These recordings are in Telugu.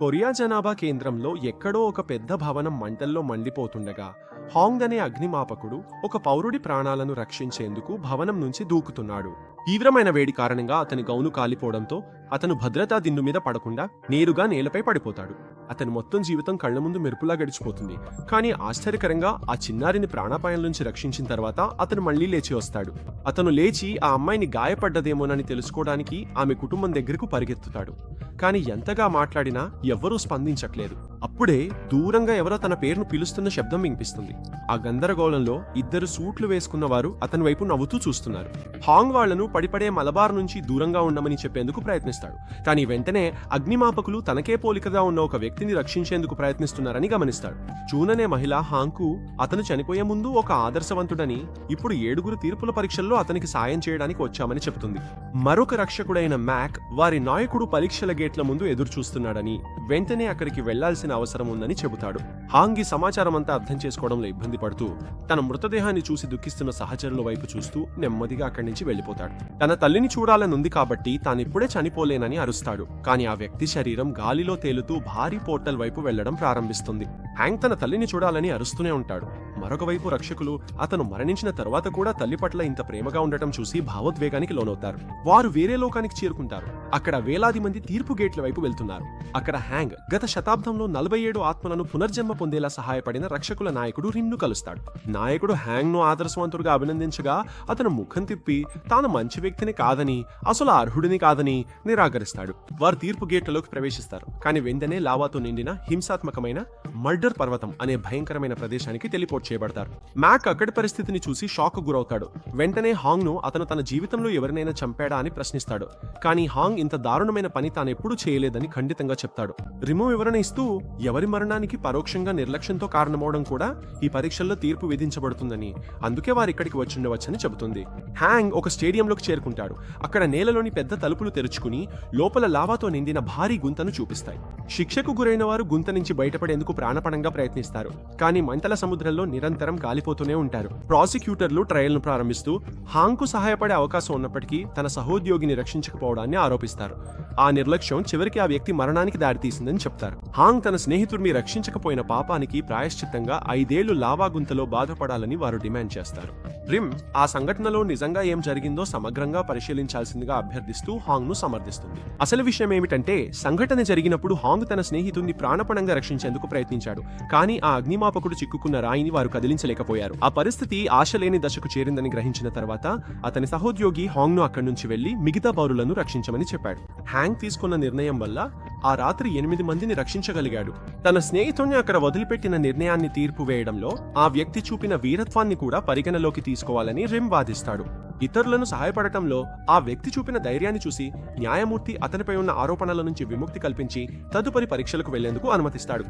కొరియా జనాభా కేంద్రంలో ఎక్కడో ఒక పెద్ద భవనం మంటల్లో మండిపోతుండగా హాంగ్ అనే అగ్నిమాపకుడు ఒక పౌరుడి ప్రాణాలను రక్షించేందుకు భవనం నుంచి దూకుతున్నాడు. తీవ్రమైన వేడి కారణంగా అతని గౌను కాలిపోవడంతో అతను భద్రతా దిండు మీద పడకుండా నేరుగా నేలపై పడిపోతాడు. అతని మొత్తం జీవితం కళ్ళ ముందు మెరుపులా గడిచిపోతుంది. కానీ ఆశ్చర్యకరంగా ఆ చిన్నారిని ప్రాణాపాయం నుంచి రక్షించిన తర్వాత అతను మళ్ళీ లేచి వస్తాడు. అతను లేచి ఆ అమ్మాయిని గాయపడ్డదేమోనని తెలుసుకోవడానికి ఆమె కుటుంబం దగ్గరకు పరిగెత్తుతాడు. కానీ ఎంతగా మాట్లాడినా ఎవ్వరూ స్పందించట్లేదు. అప్పుడే దూరంగా ఎవరో తన పేరును పిలుస్తున్న శబ్దం వినిపిస్తుంది. ఆ గందరగోళంలో ఇద్దరు సూట్లు వేసుకున్న వారు అతని వైపు నవ్వుతూ చూస్తున్నారు. హాంగ్ వాళ్ళను పడిపడే మలబార్ నుంచి దూరంగా ఉండమని చెప్పేందుకు ప్రయత్నిస్తాడు. కానీ వెంటనే అగ్నిమాపకులు తనకే పోలికగా ఉన్న ఒక వ్యక్తిని రక్షించేందుకు ప్రయత్నిస్తున్నారని గమనిస్తాడు. చూననే మహిళ హాంకు అతను చనిపోయే ముందు ఒక ఆదర్శవంతుడని ఇప్పుడు ఏడుగురు తీర్పుల పరీక్షల్లో అతనికి సాయం చేయడానికి వచ్చామని చెబుతుంది. మరొక రక్షకుడైన మ్యాక్ వారి నాయకుడు పరీక్షల గేట్ల ముందు ఎదురు చూస్తున్నాడని వెంటనే అక్కడికి వెళ్ళాల్సిన అవసరం ఉందని చెబుతాడు. హాంగి సమాచారం అంతా అర్థం చేసుకోవడంలో ఇబ్బంది పడుతూ తన మృతదేహాన్ని చూసి దుఃఖిస్తున్న సహచరుల వైపు చూస్తూ నెమ్మదిగా అక్కడి నుంచి వెళ్ళిపోతాడు తన తల్లిని చూడాలనుంది కాబట్టి తానిప్పుడే చనిపోలేనని అరుస్తాడు. కానీ ఆ వ్యక్తి శరీరం గాలిలో తేలుతూ భారీ పోర్టల్ వైపు వెళ్ళడం ప్రారంభిస్తుంది. హ్యాంగ్ తన తల్లిని చూడాలని అరుస్తూనే ఉంటాడు. మరొక వైపు రక్షకులు అతను మరణించిన తర్వాత కూడా తల్లి పట్ల ఇంత ప్రేమగా ఉండటం చూసి భావోద్వేగానికి లోనవుతారు. వారు వేరే లోకానికి చేరుకుంటారు. అక్కడ వేలాది మంది తీర్పు గేట్ల వైపు వెళ్తున్నారు. అక్కడ హ్యాంగ్ గత శతాబ్దంలో నలభై ఏడు ఆత్మలను పునర్జన్మ పొందేలా సహాయపడిన రక్షకుల నాయకుడు రిన్ను కలుస్తాడు. నాయకుడు హ్యాంగ్ను ఆదర్శవంతుడిగా అభినందించగా అతను ముఖం తిప్పి తాను మంచి వ్యక్తిని కాదని అసలు అర్హుడిని కాదని నిరాకరిస్తాడు. వారు తీర్పు గేట్లలోకి ప్రవేశిస్తారు. కానీ వెంటనే లావాతో నిండిన హింసాత్మకమైన మర్డర్ పర్వతం అనే భయంకరమైన ప్రదేశానికి టెలిపోర్ట్ చేయబడతారు. మ్యాక్ అక్కడి పరిస్థితిని చూసి షాక్ గురవుతాడు. వెంటనే హాంగ్ను అతను తన జీవితంలో ఎవరినైనా చంపాడా అని ప్రశ్నిస్తాడు. కానీ హాంగ్ ఇంత దారుణమైన పని తాను ఎప్పుడూ చేయలేదని ఖండితంగా చెప్తాడు. రిమో వివరణ ఇస్తూ ఎవరి మరణానికి పరోక్షంగా నిర్లక్ష్యంతో కారణమవడం కూడా ఈ పరీక్షల్లో తీర్పు విధించబడుతుందని అందుకే వారు ఇక్కడికి వచ్చిండవచ్చని చెబుతుంది. హ్యాంగ్ ఒక స్టేడియంలో స్టేడియంలోకి చేరుకుంటాడు. అక్కడ నేలలోని పెద్ద తలుపులు తెరుచుకుని లోపల లావాతో నిండిన భారీ గుంతను చూపిస్తాయి. శిక్షకు గురైన వారు గుంత నుంచి బయటపడేందుకు ప్రాణపణంగా ప్రయత్నిస్తారు. కానీ మంటల సముద్రంలో నిరంతరం కాలిపోతూనే ఉంటారు. ప్రాసిక్యూటర్లు ట్రయల్ను ప్రారంభిస్తూ హాంగ్కు సహాయపడే అవకాశం ఉన్నప్పటికీ తన సహోద్యోగిని రక్షించకపోవడాన్ని ఆరోపిస్తారు. ఆ నిర్లక్ష్యం చివరికి ఆ వ్యక్తి మరణానికి దారితీసిందని చెప్తారు. హాంగ్ తన స్నేహితుడిని రక్షించకపోయిన పాపానికి ప్రాయశ్చిత్తంగా ఐదేళ్ళు లావా గుంతలో బాధపడాలని వారు డిమాండ్ చేస్తారు. రిమ్ ఆ సంఘటనలో నిజంగా ఏం జరిగిందో సమగ్రంగా పరిశీలించాల్సిందిగా అభ్యర్థిస్తూ హాంగ్ను సమర్థిస్తుంది. అసలు విషయం ఏమిటంటే సంఘటన జరిగినప్పుడు హాంగ్ తన స్నేహితుడిని ప్రాణపణంగా రక్షించేందుకు ప్రయత్నించాడు. కానీ ఆ అగ్నిమాపకుడు చిక్కుకున్న రాయిని వారు కదిలించలేకపోయారు. ఆ పరిస్థితి ఆశలేని దశకు చేరిందని గ్రహించిన తర్వాత అతని సహోద్యోగి హాంగ్ను అక్కడి నుంచి వెళ్ళి మిగతా పౌరులను రక్షించమని చెప్పాడు. హ్యాంగ్ తీసుకున్న నిర్ణయం వల్ల ఆ రాత్రి ఎనిమిది మందిని రక్షించగలిగాడు. తన స్నేహితుడిని అక్కడ వదిలిపెట్టిన నిర్ణయాన్ని తీర్పు వేయడంలో ఆ వ్యక్తి చూపిన వీరత్వాన్ని కూడా పరిగణలోకి తీసుకోవాలని రిమ్ వాదిస్తాడు. ఇతరులను సహాయపడటంలో ఆ వ్యక్తి చూపిన ధైర్యాన్ని చూసి న్యాయమూర్తి అతనిపై ఉన్న ఆరోపణల నుంచి విముక్తి కల్పించి తదుపరి పరీక్షలకు వెళ్ళేందుకు అనుమతిస్తాడు.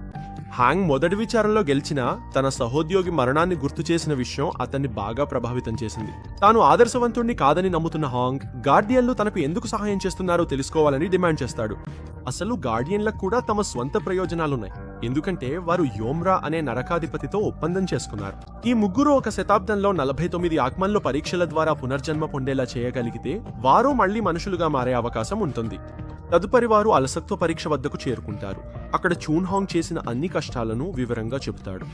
హాంగ్ మొదటి విచారణలో గెలిచిన తన సహోద్యోగి మరణాన్ని గుర్తు చేసిన విషయం అతన్ని బాగా ప్రభావితం చేసింది. తాను ఆదర్శవంతుణ్ణి కాదని నమ్ముతున్న హాంగ్ గార్డియన్లు తనకు ఎందుకు సహాయం చేస్తున్నారో తెలుసుకోవాలని డిమాండ్ చేస్తాడు. అసలు గార్డియన్లకు కూడా తమ స్వంత ప్రయోజనాలున్నాయి. ఎందుకంటే వారు యోమ్రా అనే నరకాధిపతితో ఒప్పందం చేసుకున్నారు. ఈ ముగ్గురు ఒక శతాబ్దంలో నలభై తొమ్మిది ఆత్మల్లో పరీక్షల ద్వారా పునర్జన్మ పొందేలా చేయగలిగితే వారు మళ్ళీ మనుషులుగా మారే అవకాశం ఉంటుంది. తదుపరి వారు అలసత్వ పరీక్ష వద్దకు చేరుకుంటారు. అక్కడ చూన్హాంగ్ చేసిన అన్ని కష్టాలను వివరంగా చెబుతాడు.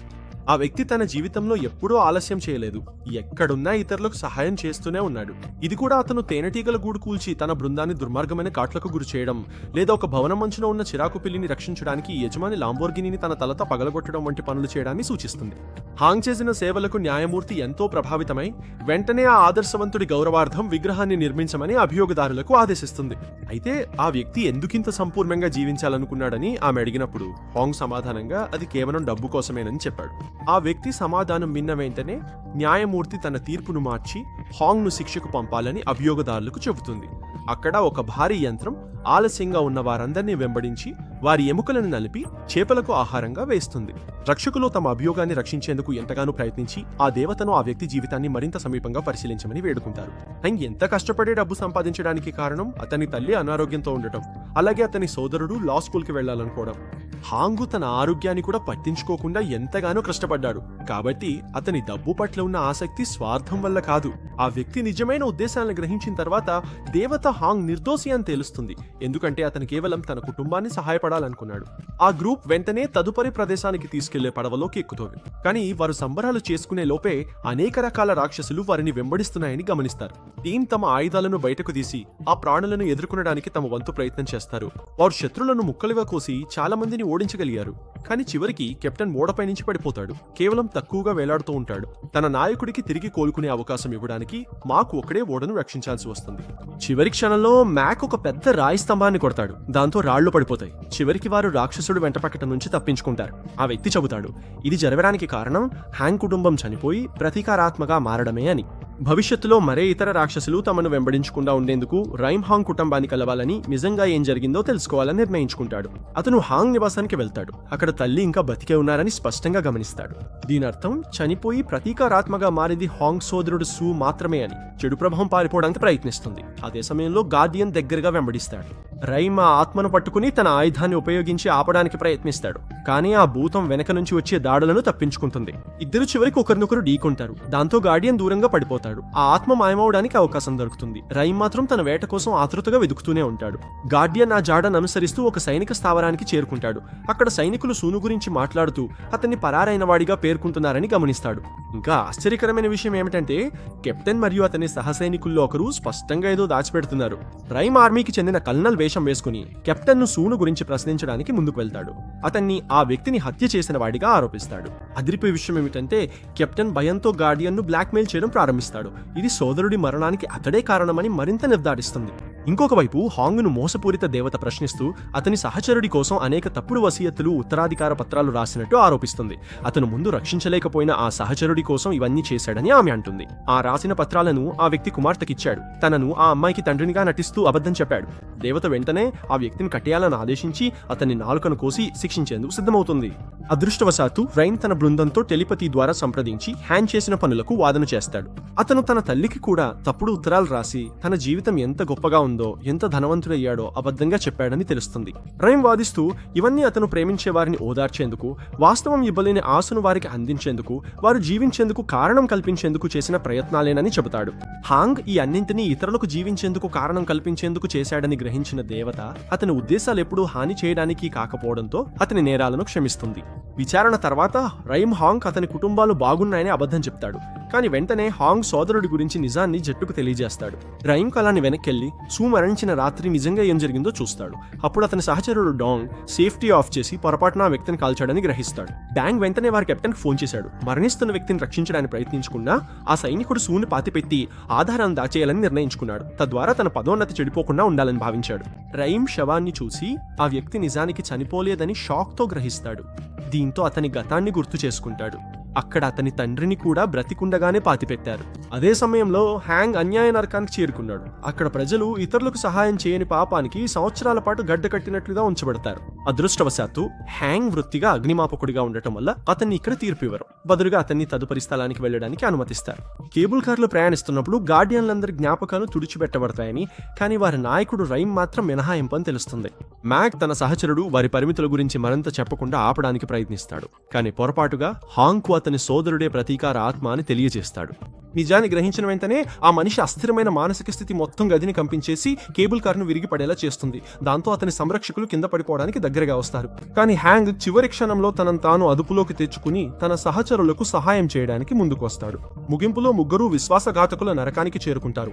ఆ వ్యక్తి తన జీవితంలో ఎప్పుడూ ఆలస్యం చేయలేదు. ఎక్కడున్నా ఇతరులకు సహాయం చేస్తూనే ఉన్నాడు. ఇది కూడా అతను తేనెటీగల గూడు కూల్చి తన బృందాన్ని దుర్మార్గమైన కాట్లకు గురి చేయడం లేదా ఒక భవనం మంచున ఉన్న చిరాకు పిల్లిని రక్షించడానికి యజమాని లాంబోర్గిని తన తలతో పగలగొట్టడం వంటి పనులు చేయడాన్ని సూచిస్తుంది. హాంగ్ చేసిన సేవలకు న్యాయమూర్తి ఎంతో ప్రభావితమై వెంటనే ఆ ఆదర్శవంతుడి గౌరవార్థం విగ్రహాన్ని నిర్మించమని అభియోగదారులకు ఆదేశిస్తుంది. అయితే ఆ వ్యక్తి ఎందుకింత సంపూర్ణంగా జీవించాలనుకున్నాడని ఆమె అడిగినప్పుడు హాంగ్ సమాధానంగా అది కేవలం డబ్బు కోసమేనని చెప్పాడు. ఆ వ్యక్తి సమాధానం విన్న వెంటనే న్యాయమూర్తి తన తీర్పును మార్చి హాంగ్ను శిక్షకు పంపాలని అభియోగదారులకు చెబుతుంది. అక్కడ ఒక భారీ యంత్రం ఆలస్యంగా ఉన్న వారందరినీ వెంబడించి వారి ఎముకలను నలిపి చేపలకు ఆహారంగా వేస్తుంది. రక్షకులు తమ అభియోగాన్ని రక్షించేందుకు ఎంతగానో ప్రయత్నించి ఆ దేవతను ఆ వ్యక్తి జీవితాన్ని మరింత సమీపంగా పరిశీలించమని వేడుకుంటారు. అండ్ ఎంత కష్టపడే డబ్బు సంపాదించడానికి కారణం అతని తల్లి అనారోగ్యంతో ఉండటం అలాగే అతని సోదరుడు లా స్కూల్కి వెళ్ళాలనుకోవడం హాంగు తన ఆరోగ్యాన్ని కూడా పట్టించుకోకుండా ఎంతగానో కష్టపడ్డాడు. కాబట్టి అతని డబ్బు పట్ల ఉన్న ఆసక్తి స్వార్థం వల్ల కాదు. ఆ వ్యక్తి నిజమైన ఉద్దేశాలను గ్రహించిన తర్వాత దేవత హాంగ్ నిర్దోషి అని తెలుస్తుంది. ఎందుకంటే అతను కేవలం తన కుటుంబాన్ని సహాయపడాలనుకున్నాడు. ఆ గ్రూప్ వెంటనే తదుపరి ప్రదేశానికి తీసుకెళ్ళే పడవలోకి ఎక్కుతోంది. కానీ వారు సంబరాలు చేసుకునే లోపే అనేక రకాల రాక్షసులు వారిని వెంబడిస్తున్నాయని గమనిస్తారు. టీం తమ ఆయుధాలను బయటకు తీసి ఆ ప్రాణులను ఎదుర్కొనడానికి తమ వంతు ప్రయత్నం చేస్తారు. వారు శత్రులను ముక్కలుగా కోసి చాలా మందిని ఓడించగలిగారు. కానీ చివరికి కెప్టెన్ ఓడపై నుంచి పడిపోతాడు. కేవలం తక్కువగా వేలాడుతూ ఉంటాడు. తన నాయకుడికి తిరిగి కోలుకునే అవకాశం ఇవ్వడానికి మాకు ఒక్కడే ఓడను రక్షించాల్సి వస్తుంది. చివరి క్షణంలో మ్యాక్ ఒక పెద్ద రాయి స్తంభాన్ని కొడతాడు. దాంతో రాళ్ళు పడిపోతాయి. చివరికి వారు రాక్షసుడు వెంటపక్కట నుంచి తప్పించుకుంటారు. ఆ వ్యక్తి చెబుతాడు ఇది జరగడానికి కారణం హ్యాంగ్ కుటుంబం చనిపోయి ప్రతీకారాత్మగా మారడమే అని. భవిష్యత్తులో మరే ఇతర రాక్షసులు తమను వెంబడించకుండా ఉండేందుకు రైమ్ హాంగ్ కుటుంబాన్ని కలవాలని నిజంగా ఏం జరిగిందో తెలుసుకోవాలని నిర్ణయించుకుంటాడు. అతను హాంగ్ నివాసానికి వెళ్తాడు. అక్కడ తల్లి ఇంకా బతికే ఉన్నారని స్పష్టంగా గమనిస్తాడు. దీని అర్థం చనిపోయి ప్రతీకారాత్మగా మారింది హాంగ్ సోదరుడు సూ మాత్రమే అని. చెడు ప్రభావం పారిపోవడానికి ప్రయత్నిస్తుంది. అదే సమయంలో గార్డియన్ దగ్గరగా వెంబడిస్తాడు. రైమ్ ఆ ఆత్మను పట్టుకుని తన ఆయుధాన్ని ఉపయోగించి ఆపడానికి ప్రయత్నిస్తాడు. కానీ ఆ భూతం వెనక నుంచి వచ్చే దాడులను తప్పించుకుంటుంది. ఇద్దరు చివరికి ఒకరినొకరు ఢీకొంటారు. దాంతో గార్డియన్ దూరంగా పడిపోతాడు. ఆ ఆత్మ మాయమవడానికి అవకాశం దొరుకుతుంది. రైమ్ మాత్రం తన వేట కోసం ఆతృతగా వెతుకుతూనే ఉంటాడు. గార్డియన్ ఆ జాడను అనుసరిస్తూ ఒక సైనిక స్థావరానికి చేరుకుంటాడు. అక్కడ సైనికులు సూను గురించి మాట్లాడుతూ అతన్ని పరారైన వాడిగా పేర్కొంటున్నారని గమనిస్తాడు. ఇంకా ఆశ్చర్యకరమైన విషయం ఏమిటంటే కెప్టెన్ మరియు అతని సహసైనికుల్లో ఒకరు స్పష్టంగా ఏదో దాచిపెడుతున్నారు. రైమ్ ఆర్మీకి చెందిన కల్నల్ వేషం వేసుకుని కెప్టెన్ను సూను గురించి ప్రశ్నించడానికి ముందుకు వెళ్తాడు. అతన్ని ఆ వ్యక్తిని హత్య చేసిన వాడిగా ఆరోపిస్తాడు. అదిరిపోయే విషయం ఏమిటంటే కెప్టెన్ భయంతో గార్డియన్ను బ్లాక్మెయిల్ చేయడం ప్రారంభిస్తాడు. ఇది సోదరుడి మరణానికి అతడే కారణమని మరింత నిర్ధారిస్తుంది. ఇంకొక వైపు హాంగ్ను మోసపూరిత దేవత ప్రశ్నిస్తూ అతని సహచరుడి కోసం అనేక తప్పుడు వసీయత్తులు ఉత్తరాధికార పత్రాలు రాసినట్టు ఆరోపిస్తుంది. అతను ముందు రక్షించలేకపోయిన ఆ సహచరుడి కోసం ఇవన్నీ చేశాడని ఆమె అంటుంది. ఆ రాసిన పత్రాలను ఆ వ్యక్తి కుమార్తెకిచ్చాడు. తనను ఆ అమ్మాయికి తండ్రినిగా నటిస్తూ అబద్ధం చెప్పాడు. దేవత వెంటనే ఆ వ్యక్తిని కట్టేయాలని ఆదేశించి అతన్ని నాలుకను కోసి శిక్షించేందుకు సిద్ధమవుతుంది. అదృష్టవశాత్తు రైన్ తన బృందంతో టెలిపతి ద్వారా సంప్రదించి హ్యాండ్ చేసిన పనులకు వాదన చేస్తాడు. అతను తన తల్లికి కూడా తప్పుడు ఉత్తరాలు రాసి తన జీవితం ఎంత గొప్పగా ఉందో ఎంత ధనవంతుడయ్యాడో అబద్ధంగా చెప్పాడని తెలుస్తుంది. రైమ్ వాదిస్తూ ఇవన్నీ అతను ప్రేమించే వారిని ఓదార్చేందుకు వాస్తవం ఇవ్వలేని ఆశను వారికి అందించేందుకు వారు జీవించేందుకు కారణం కల్పించేందుకు చేసిన ప్రయత్నాలేనని చెబుతాడు. హాంగ్ ఈ అన్నింటినీ ఇతరులకు జీవించేందుకు కారణం కల్పించేందుకు చేశాడని గ్రహించిన దేవత అతని ఉద్దేశాలు ఎప్పుడూ హాని చేయడానికి కాకపోవడంతో అతని నేరాలను క్షమిస్తుంది. విచారణ తర్వాత రైమ్ హాంగ్ అతని కుటుంబాలు బాగున్నాయని అబద్ధం చెప్తాడు. కానీ వెంటనే హాంగ్ సోదరుడి గురించి నిజాన్ని జట్టుకు తెలియజేస్తాడు. రైమ్ కళాన్ని వెనక్కెళ్ళి సూ మరణించిన రాత్రి నిజంగా ఏం జరిగిందో చూస్తాడు. అప్పుడు అతని సహచరుడు డాంగ్ సేఫ్టీ ఆఫ్ చేసి పొరపాటున ఆ వ్యక్తిని కాల్చాడని గ్రహిస్తాడు. డాంగ్ వెంటనే వారి కెప్టెన్ ఫోన్ చేశాడు. మరణిస్తున్న వ్యక్తిని రక్షించడానికి ప్రయత్నించకుండా ఆ సైనికుడు సూని పాతిపెట్టి ఆధారాన్ని దాచేయాలని నిర్ణయించుకున్నాడు. తద్వారా తన పదోన్నతి చెడిపోకుండా ఉండాలని భావించాడు. రైమ్ శవాన్ని చూసి ఆ వ్యక్తి నిజానికి చనిపోలేదని షాక్తో గ్రహిస్తాడు. దీంతో అతని గతాన్ని గుర్తు చేసుకుంటాడు. అక్కడ అతని తండ్రిని కూడా బ్రతికుండగానే పాతిపెట్టారు. అదే సమయంలో హ్యాంగ్ అన్యాయ నరకానికి చేరుకున్నాడు. అక్కడ ప్రజలు ఇతరులకు సహాయం చేయని పాపానికి సంవత్సరాల పాటు గడ్డ కట్టినట్లుగా ఉంచబడతారు. అదృష్టవశాత్తు హ్యాంగ్ వృత్తిగా అగ్నిమాపకుడిగా ఉండటం వల్ల అతన్ని ఇక్కడ తీర్పు ఇవ్వరు బదులుగా అతన్ని తదుపరి స్థలానికి వెళ్ళడానికి అనుమతిస్తారు. కేబుల్ కార్లు ప్రయాణిస్తున్నప్పుడు గార్డియన్లందరి జ్ఞాపకాలు తుడిచిపెట్టబడతాయని కానీ వారి నాయకుడు రైమ్ మాత్రం మినహాయింపు అని తెలుస్తుంది. మ్యాక్ తన సహచరుడు వారి పరిమితుల గురించి మరింత చెప్పకుండా ఆపడానికి ప్రయత్నిస్తాడు. కానీ పొరపాటుగా హాంగ్కు అతని సోదరుడే ప్రతీకార ఆత్మ అని తెలియజేస్తాడు. నిజాన్ని గ్రహించిన వెంటనే ఆ మనిషి అస్థిరమైన మానసిక స్థితి మొత్తం గదిని కంపించేసి కేబుల్ కార్ను విరిగి పడేలా చేస్తుంది. దాంతో అతని సంరక్షకులు కింద పడిపోవడానికి దగ్గరగా వస్తారు. కానీ హ్యాంగ్ చివరి క్షణంలో తనను తాను అదుపులోకి తెచ్చుకుని తన సహచరులకు సహాయం చేయడానికి ముందుకొస్తాడు ముగింపులో ముగ్గురు విశ్వాసఘాతకుల నరకానికి చేరుకుంటారు.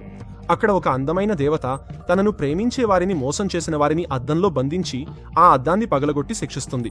అక్కడ ఒక అందమైన దేవత తనను ప్రేమించే వారిని మోసం చేసిన వారిని అద్దంలో బంధించి ఆ అద్దాన్ని పగలగొట్టి శిక్షిస్తుంది.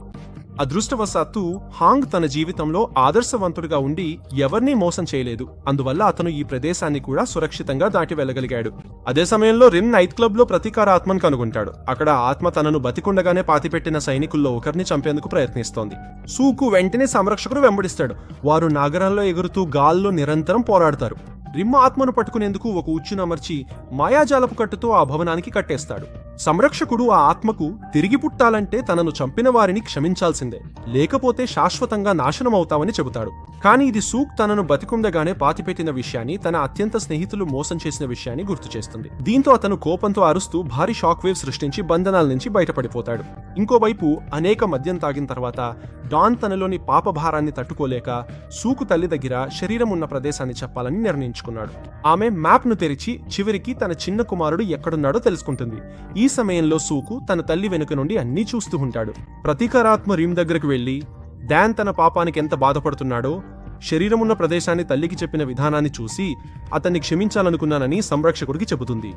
అదృష్టవశాత్తు హాంగ్ తన జీవితంలో ఆదర్శవంతుడిగా ఉండి ఎవరినీ మోసం చేయలేదు. అందువల్ల అతను ఈ ప్రదేశాన్ని కూడా సురక్షితంగా దాటి వెళ్ళగలిగాడు. అదే సమయంలో రిన్ నైట్ క్లబ్లో ప్రతీకార ఆత్మను కనుగొంటాడు. అక్కడ ఆత్మ తనను బతికుండగానే పాతిపెట్టిన సైనికుల్లో ఒకరిని చంపేందుకు ప్రయత్నిస్తోంది. సూకు వెంటనే సంరక్షకుడు వెంబడిస్తాడు. వారు నగరంలో ఎగురుతూ గాల్లో నిరంతరం పోరాడతారు. రిమ్ ఆత్మను పట్టుకునేందుకు ఒక ఉచ్చును అమర్చి మాయాజాలపు కట్టుతో ఆ భవనానికి కట్టేస్తాడు. సంరక్షకుడు ఆ ఆత్మకు తిరిగి పుట్టాలంటే తనను చంపిన వారిని క్షమించాల్సిందే. లేకపోతే శాశ్వతంగా నాశనమవుతామని చెబుతాడు. కానీ ఇది సూక్ తనను బతికుండగానే పాతిపెట్టిన విషయాన్ని తన అత్యంత స్నేహితులు మోసం చేసిన విషయాన్ని గుర్తు చేస్తుంది. దీంతో అతను కోపంతో అరుస్తూ భారీ షాక్ వేవ్ సృష్టించి బంధనాల నుంచి బయటపడిపోతాడు. ఇంకోవైపు అనేక మద్యం తాగిన తర్వాత డాన్ తనలోని పాప భారాన్ని తట్టుకోలేక సూకు తల్లి దగ్గర శరీరం ఉన్న ప్రదేశాన్ని చెప్పాలని నిర్ణయించుకున్నాడు. ఆమె మ్యాప్ను తెరిచి చివరికి తన చిన్న కుమారుడు ఎక్కడున్నాడో తెలుసుకుంటుంది. ఈ సమయంలో సూకు తన తల్లి వెనుక నుండి అన్నీ చూస్తూ ఉంటాడు. ప్రతీకారాత్మ రీమ్ దగ్గరకు వెళ్ళి డాన్ తన పాపానికి ఎంత బాధపడుతున్నాడో శరీరం ఉన్న ప్రదేశాన్ని తల్లికి చెప్పిన విధానాన్ని చూసి అతన్ని క్షమించాలనుకున్నానని సంరక్షకుడికి చెబుతుంది.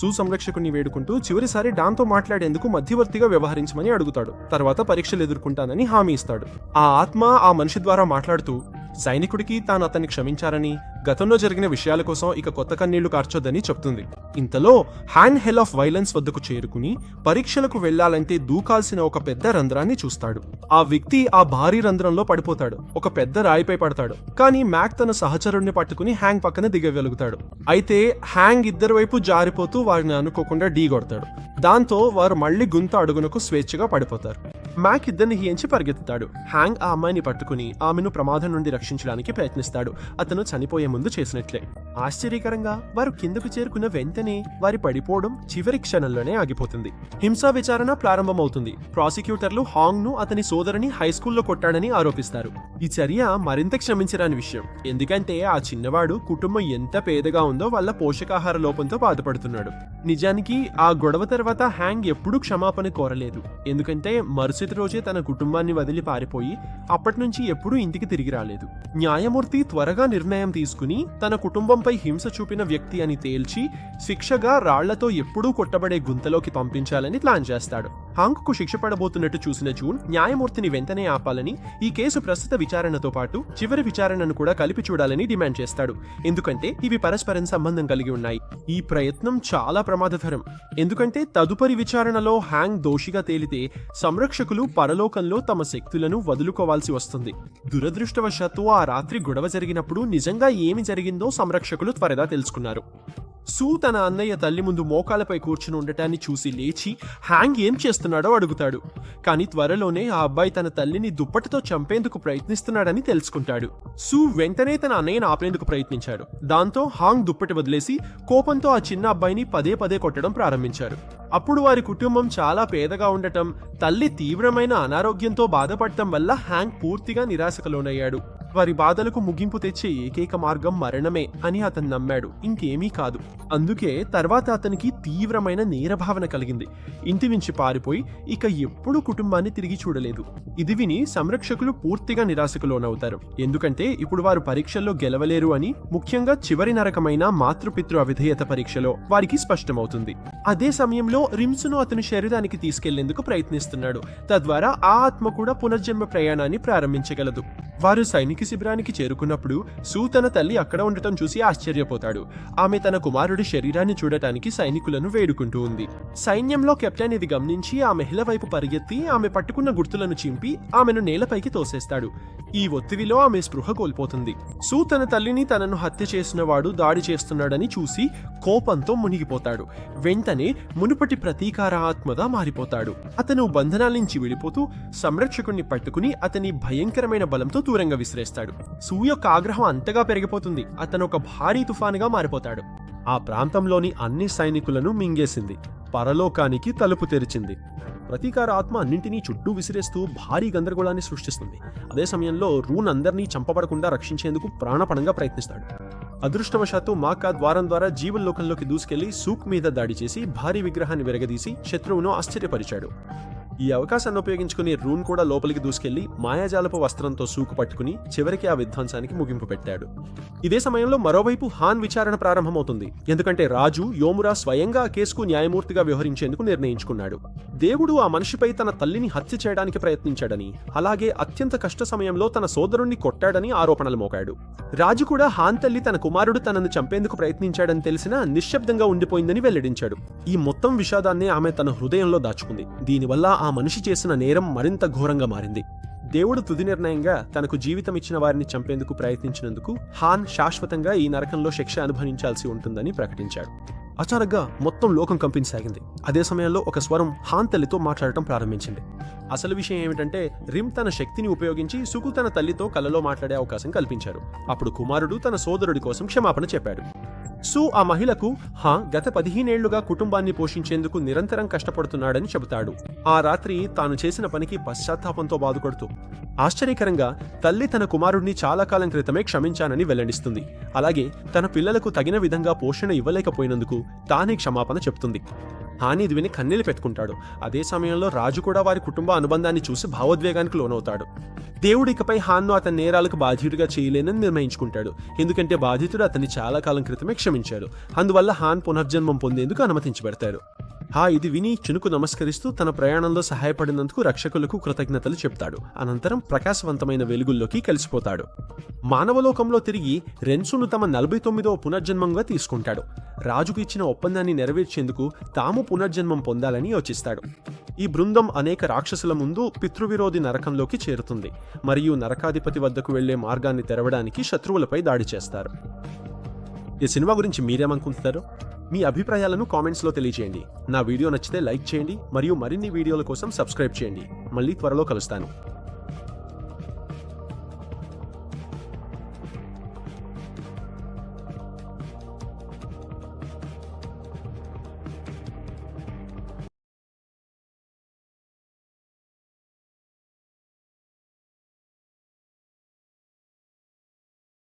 సుసంరక్షకుడిని వేడుకుంటూ చివరిసారి డాన్తో మాట్లాడేందుకు మధ్యవర్తిగా వ్యవహరించమని అడుగుతాడు. తర్వాత పరీక్షలు ఎదుర్కొంటానని హామీ ఇస్తాడు. ఆ ఆత్మ ఆ మనిషి ద్వారా మాట్లాడుతూ సైనికుడికి తాను అతన్ని క్షమించారని గతంలో జరిగిన విషయాల కోసం ఇక కొత్త కన్నీళ్ళు కార్చొద్దని చెప్తుంది. ఇంతలో హ్యాండ్ హెల్ ఆఫ్ వైలెన్స్ వద్దకు చేరుకుని పరీక్షలకు వెళ్ళాలంటే దూకాల్సిన ఒక పెద్ద రంధ్రాన్ని చూస్తాడు. ఆ వ్యక్తి ఆ భారీ రంధ్రంలో పడిపోతాడు. ఒక పెద్ద రాయిపై పడతాడు. కానీ మ్యాక్ తన సహచరుడిని పట్టుకుని హ్యాంగ్ పక్కన దిగగలుగుతాడు అయితే హ్యాంగ్ ఇద్దరు వైపు జారిపోతూ వారిని అనుకోకుండా ఢీ కొడతాడు. దాంతో వారు మళ్ళీ గుంత అడుగునకు స్వేచ్ఛగా పడిపోతారు. మ్యాక్ ఇద్దరిని హించి పరిగెత్తుతాడు. హ్యాంగ్ ఆ అమ్మాయిని పట్టుకుని ఆమెను ప్రమాదం నుండి రక్షించడానికి ప్రయత్నిస్తాడు. అతను చనిపోయే ముందు చేసినట్లే. ఆశ్చర్యకరంగా వారు కిందకు చేరుకున్న వెంటనే వారి పడిపోవడం చివరి క్షణంలోనే ఆగిపోతుంది. హింసా విచారణ ప్రారంభమవుతుంది. ప్రాసిక్యూటర్లు హాంగ్ను అతని సోదరుని హై స్కూల్లో కొట్టాడని ఆరోపిస్తారు. ఈ చర్య మరింత క్షమించరాని విషయం. ఎందుకంటే ఆ చిన్నవాడు కుటుంబం ఎంత పేదగా ఉందో వాళ్ళ పోషకాహార లోపంతో బాధపడుతున్నాడు. నిజానికి ఆ గొడవ తర్వాత హ్యాంగ్ ఎప్పుడూ క్షమాపణ కోరలేదు. ఎందుకంటే మరుసటి రోజే తన కుటుంబాన్ని వదిలి పారిపోయి అప్పటి నుంచి ఎప్పుడూ ఇంటికి తిరిగి రాలేదు. న్యాయమూర్తి త్వరగా నిర్ణయం తీసుకుని తన కుటుంబంపై హింస చూపిన వ్యక్తి అని తేల్చి శిక్షగా రాళ్ళతో ఎప్పుడూ కొట్టబడే గుంతలోకి పంపించాలని ప్లాన్ చేస్తాడు. హాంగ్కు శిక్ష పడబోతున్నట్టు చూసిన జూన్ న్యాయమూర్తిని వెంటనే ఆపాలని ఈ కేసు ప్రస్తుత విచారణతో పాటు చివరి విచారణను కూడా కలిపి చూడాలని డిమాండ్ చేస్తాడు. ఎందుకంటే ఇవి పరస్పరం సంబంధం కలిగి ఉన్నాయి. ఈ ప్రయత్నం చాలా ప్రమాదకరం ఎందుకంటే తదుపరి విచారణలో హ్యాంగ్ దోషిగా తేలితే సంరక్షకులు పరలోకంలో తమ శక్తులను వదులుకోవాల్సి వస్తుంది. దురదృష్టవశాత్తు ఆ రాత్రి గొడవ జరిగినప్పుడు నిజంగా ఏమి జరిగిందో సంరక్షకులు త్వరగా తెలుసుకున్నారు. సూ తన అన్నయ్య తల్లి ముందు మోకాలపై కూర్చుని ఉండటాన్ని చూసి లేచి హ్యాంగ్ ఏం చేస్తున్నాడో అడుగుతాడు. కానీ త్వరలోనే ఆ అబ్బాయి తన తల్లిని దుప్పటితో చంపేందుకు ప్రయత్నిస్తున్నాడని తెలుసుకుంటాడు. సూ వెంటనే తన అన్నయ్యను ఆపేందుకు ప్రయత్నించాడు. దాంతో హాంగ్ దుప్పటి వదిలేసి కోపంతో ఆ చిన్న అబ్బాయిని పదే పదే కొట్టడం ప్రారంభించారు. అప్పుడు వారి కుటుంబం చాలా పేదగా ఉండటం తల్లి తీవ్రమైన అనారోగ్యంతో బాధపడటం వల్ల హ్యాంగ్ పూర్తిగా నిరాశకు లోనయ్యాడు. వారి బాధలకు ముగింపు తెచ్చే ఏకైక మార్గం మరణమే అని అతను నమ్మాడు. ఇంకేమీ కాదు. అందుకే తర్వాత అతనికి తీవ్రమైన నేరభావన కలిగింది. ఇంటి నుంచి పారిపోయి ఇక ఎప్పుడూ కుటుంబాన్ని తిరిగి చూడలేదు. ఇది విని సంరక్షకులు పూర్తిగా నిరాశకు లోనవుతారు ఎందుకంటే ఇప్పుడు వారు పరీక్షల్లో గెలవలేరు అని ముఖ్యంగా చివరి నరకమైన మాతృపితృ అవిధేయత పరీక్షలో వారికి స్పష్టమవుతుంది. అదే సమయంలో రిమ్స్ను అతని శరీరానికి తీసుకెళ్ళేందుకు ప్రయత్నిస్తున్నాడు. తద్వారా ఆ ఆత్మ కూడా పునర్జన్మ ప్రయాణాన్ని ప్రారంభించగలదు. వారు సైనిక శిబిరానికి చేరుకున్నప్పుడు సూ తన తల్లి అక్కడ ఉండటం చూసి ఆశ్చర్యపోతాడు. ఆమె తన కుమారుడి శరీరాన్ని చూడటానికి సైనికులను వేడుకుంటూ ఉంది. సైన్యంలో కెప్టెన్ ఇది గమనించి ఆ మహిళ వైపు పరిగెత్తి ఆమె పట్టుకున్న గుర్తులను చింపి ఆమెను నేలపైకి తోసేస్తాడు. ఈ ఒత్తిడిలో ఆమె స్పృహ కోల్పోతుంది. సూ తన తల్లిని తనను హత్య చేసిన వాడు దాడి చేస్తున్నాడని చూసి కోపంతో మునిగిపోతాడు. వెంటనే మునుపటి ప్రతీకార ఆత్మగా మారిపోతాడు. అతను బంధనాల నుంచి విడిపోతూ సంరక్షకుణ్ణి పట్టుకుని అతని భయంకరమైన బలంతో దూరంగా విసిరేస్తాడు సూ యొక్క ఆగ్రహం అంతగా పెరిగిపోతుంది. అతను ఒక భారీ తుఫానుగా మారిపోతాడు. ఆ ప్రాంతంలోని అన్ని సైనికులను మింగేసింది. పరలోకానికి తలుపు తెరిచింది. ప్రతీకార ఆత్మ అన్నింటినీ చుట్టూ విసిరేస్తూ భారీ గందరగోళాన్ని సృష్టిస్తుంది. అదే సమయంలో రూన్ అందరినీ చంపబడకుండా రక్షించేందుకు ప్రాణపణంగా ప్రయత్నిస్తాడు. అదృష్టవశాత్తు మాకా ద్వారం ద్వారా జీవల్లోకంలోకి దూసుకెళ్ళి సూక్ మీద దాడి చేసి భారీ విగ్రహాన్ని విరగదీసి శత్రువును ఆశ్చర్యపరిచాడు. ఈ అవకాశాన్ని ఉపయోగించుకుని రూన్ కూడా లోపలికి దూసుకెళ్ళి మాయాజాలపు వస్త్రంతో సూకు పట్టుకుని చివరికి ఆ విధ్వంసానికి ముగింపు పెట్టాడు. ఇదే సమయంలో మరోవైపు హాన్ విచారణ ప్రారంభమవుతుంది. ఎందుకంటే రాజు యోమురా స్వయంగా ఆ కేసుకు న్యాయమూర్తిగా వ్యవహరించేందుకు నిర్ణయించుకున్నాడు. దేవుడు ఆ మనిషిపై తన తల్లిని హత్య చేయడానికి ప్రయత్నించాడని అలాగే అత్యంత కష్ట సమయంలో తన సోదరుణ్ణి కొట్టాడని ఆరోపణలు మోకాడు. రాజు కూడా హాన్ తల్లి తన కుమారుడు తనను చంపేందుకు ప్రయత్నించాడని తెలిసినా నిశ్శబ్దంగా ఉండిపోయిందని వెల్లడించాడు. ఈ మొత్తం విషాదాన్ని ఆమె తన హృదయంలో దాచుకుంది. దీనివల్ల ఆ మనిషి చేసిన నేరం మరింత ఘోరంగా మారింది. దేవుడు తుది నిర్ణయంగా తనకు జీవితం ఇచ్చిన వారిని చంపేందుకు ప్రయత్నించినందుకు హాన్ శాశ్వతంగా ఈ నరకంలో శిక్ష అనుభవించాల్సి ఉంటుందని ప్రకటించాడు. అచానక్గా మొత్తం లోకం కంపించసాగింది అదే సమయంలో ఒక స్వరం హాన్ తల్లితో మాట్లాడటం ప్రారంభించింది. అసలు విషయం ఏమిటంటే రిమ్ తన శక్తిని ఉపయోగించి సుకు తన తల్లితో కలలో మాట్లాడే అవకాశం కల్పించారు అప్పుడు కుమారుడు తన సోదరుడి కోసం క్షమాపణ చెప్పాడు. సు ఆ మహిళకు హా గత పదిహేనేళ్ళుగా కుటుంబాన్ని పోషించేందుకు నిరంతరం కష్టపడుతున్నాడని చెబుతాడు. ఆ రాత్రి తాను చేసిన పనికి పశ్చాత్తాపంతో బాధపడుతూ ఆశ్చర్యకరంగా తల్లి తన కుమారుడిని చాలా కాలం క్రితమే క్షమించానని వెల్లడిస్తుంది. అలాగే తన పిల్లలకు తగిన విధంగా పోషణ ఇవ్వలేకపోయినందుకు తానే క్షమాపణ చెప్తుంది. హాని ఇది విని కన్నీళ్ళు పెట్టుకుంటాడు. అదే సమయంలో రాజు కూడా వారి కుటుంబ అనుబంధాన్ని చూసి భావోద్వేగానికి లోనవుతాడు. దేవుడు ఇకపై హాన్ను అతని నేరాలకు బాధితుడిగా చేయలేనని నిర్ణయించుకుంటాడు. ఎందుకంటే బాధితుడు అతన్ని చాలా కాలం క్రితమే క్షమించాడు. అందువల్ల హాన్ పునర్జన్మం పొందేందుకు అనుమతించబడతాడు హా ఇది విని చినుకు నమస్కరిస్తూ తన ప్రయాణంలో సహాయపడినందుకు రక్షకులకు కృతజ్ఞతలు చెప్తాడు. అనంతరం ప్రకాశవంతమైన వెలుగుల్లోకి కలిసిపోతాడు. మానవలోకంలో తిరిగి రెన్సును తమ నలభై తొమ్మిదవ పునర్జన్మంగా తీసుకుంటాడు. రాజుకు ఇచ్చిన ఒప్పందాన్ని నెరవేర్చేందుకు తాము పునర్జన్మం పొందాలని యోచిస్తాడు. ఈ బృందం అనేక రాక్షసుల ముందు పితృవిరోధి నరకంలోకి చేరుతుంది. మరియు నరకాధిపతి వద్దకు వెళ్ళే మార్గాన్ని తెరవడానికి శత్రువులపై దాడి చేస్తారు. ఈ సినిమా గురించి మీరేమనుకుంటున్నారు? మీ అభిప్రాయాలను కామెంట్స్లో తెలియజేయండి. నా వీడియో నచ్చితే లైక్ చేయండి మరియు మరిన్ని వీడియోల కోసం సబ్స్క్రైబ్ చేయండి. మళ్ళీ త్వరలో కలుస్తాను.